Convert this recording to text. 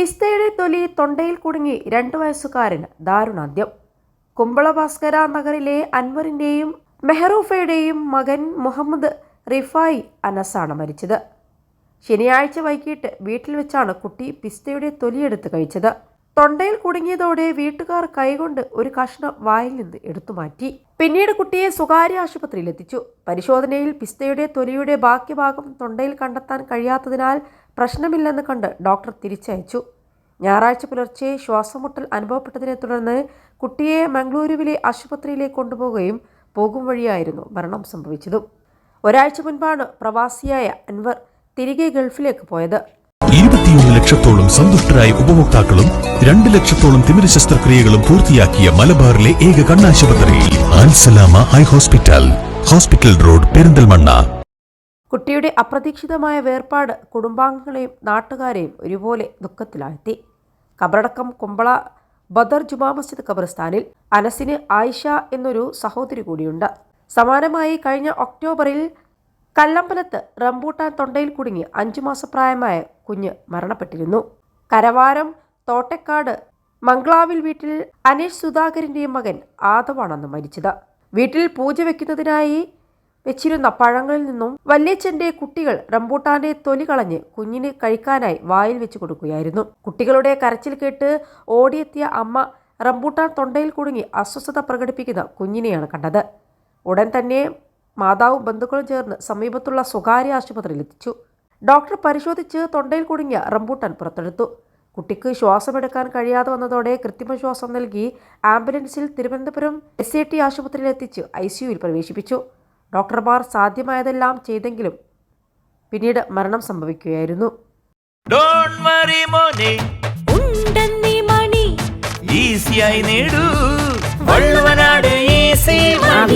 പിസ്തയുടെ തൊലി തൊണ്ടയിൽ കുടുങ്ങി രണ്ട് വയസ്സുകാരന് ദാരുണാന്ത്യം. കുമ്പളഭാസ്കര നഗറിലെ അൻവറിന്റെയും മെഹറൂഫയുടെയും മകൻ മുഹമ്മദ് റിഫായി അനസാണ് മരിച്ചത്. ശനിയാഴ്ച വൈകിട്ട് വീട്ടിൽ വെച്ചാണ് കുട്ടി പിസ്തയുടെ തൊലിയെടുത്ത് കഴിച്ചത്. തൊണ്ടയിൽ കുടുങ്ങിയതോടെ വീട്ടുകാർ കൈകൊണ്ട് ഒരു കഷ്ണം വായിൽ നിന്ന് എടുത്തു മാറ്റി പിന്നീട് കുട്ടിയെ സ്വകാര്യ ആശുപത്രിയിൽ എത്തിച്ചു. പരിശോധനയിൽ പിസ്തയുടെ തൊലിയുടെ ബാക്കി ഭാഗം തൊണ്ടയിൽ കണ്ടെത്താൻ കഴിയാത്തതിനാൽ പ്രശ്നമില്ലെന്ന് കണ്ട് ഡോക്ടർ തിരിച്ചയച്ചു. ഞായറാഴ്ച പുലർച്ചെ ശ്വാസമുട്ടൽ അനുഭവപ്പെട്ടതിനെ തുടർന്ന് കുട്ടിയെ മംഗളൂരുവിലെ ആശുപത്രിയിലേക്ക് കൊണ്ടുപോവുകയും പോകും വഴിയായിരുന്നു മരണം സംഭവിച്ചതും. ഒരാഴ്ച മുൻപാണ് പ്രവാസിയായ അൻവർ തിരികെ ഗൾഫിലേക്ക് പോയത്. ഇരുപത്തിയൊന്ന് ലക്ഷത്തോളം സന്തുഷ്ടരായ ഉപഭോക്താക്കളും രണ്ട് ലക്ഷത്തോളം തിമിര ശസ്ത്രക്രിയകളും പൂർത്തിയാക്കിയ മലബാറിലെ ഏക കണ്ണാശുപത്രി Al Salama eye hospital hospital road Perinthalmanna. കുട്ടിയുടെ അപ്രതീക്ഷിതമായ വേർപാട് കുടുംബാംഗങ്ങളെയും നാട്ടുകാരെയും ഒരുപോലെ ദുഃഖത്തിലാഴ്ത്തി. കബറടക്കം കുമ്പള ബദർ ജുമാ മസ്ജിദ് ഖബർസ്ഥാനിൽ അനസിന് ആയിഷ എന്നൊരു സഹോദരി കൂടിയുണ്ട്. സമാനമായി കഴിഞ്ഞ ഒക്ടോബറിൽ കല്ലമ്പലത്ത് റംബൂട്ടാൻ തൊണ്ടയിൽ കുടുങ്ങി അഞ്ചു മാസപ്രായമായ കുഞ്ഞ് മരണപ്പെട്ടിരുന്നു. കരവാരം തോട്ടക്കാട് മംഗ്ലാവിൽ വീട്ടിൽ അനീഷ് സുധാകരന്റെയും മകൻ ആദവാണെന്ന് മരിച്ചത്. വീട്ടിൽ പൂജ വെക്കുന്നതിനായി വെച്ചിരുന്ന പഴങ്ങളിൽ നിന്നും വല്യച്ഛന്റെ കുട്ടികൾ റംബൂട്ടാന്റെ തൊലി കളഞ്ഞ് കുഞ്ഞിന് കഴിക്കാനായി വായിൽ വെച്ച് കൊടുക്കുകയായിരുന്നു. കുട്ടികളുടെ കരച്ചിൽ കേട്ട് ഓടിയെത്തിയ അമ്മ റംബൂട്ടാൻ തൊണ്ടയിൽ കുടുങ്ങി അസ്വസ്ഥത പ്രകടിപ്പിക്കുന്ന കുഞ്ഞിനെയാണ് കണ്ടത്. ഉടൻ തന്നെ മാതാവും ബന്ധുക്കളും ചേർന്ന് സമീപത്തുള്ള സ്വകാര്യ ആശുപത്രിയിൽ എത്തിച്ചു ഡോക്ടർ പരിശോധിച്ച് തൊണ്ടയിൽ കുടുങ്ങിയ റംബൂട്ടാൻ പുറത്തെടുത്തു. കുട്ടിക്ക് ശ്വാസമെടുക്കാൻ കഴിയാതെ വന്നതോടെ കൃത്രിമ ശ്വാസം നൽകി ആംബുലൻസിൽ തിരുവനന്തപുരം എസ് എ ടി ആശുപത്രിയിൽ എത്തിച്ച് ഐ പ്രവേശിപ്പിച്ചു. ഡോക്ടർമാർ സാധ്യമായതെല്ലാം ചെയ്തെങ്കിലും പിന്നീട് മരണം സംഭവിക്കുകയായിരുന്നു. ഡോൺ വറി മോനെ. ഉണ്ടെന്നീ മണി. ഈസിയായി നേടൂ.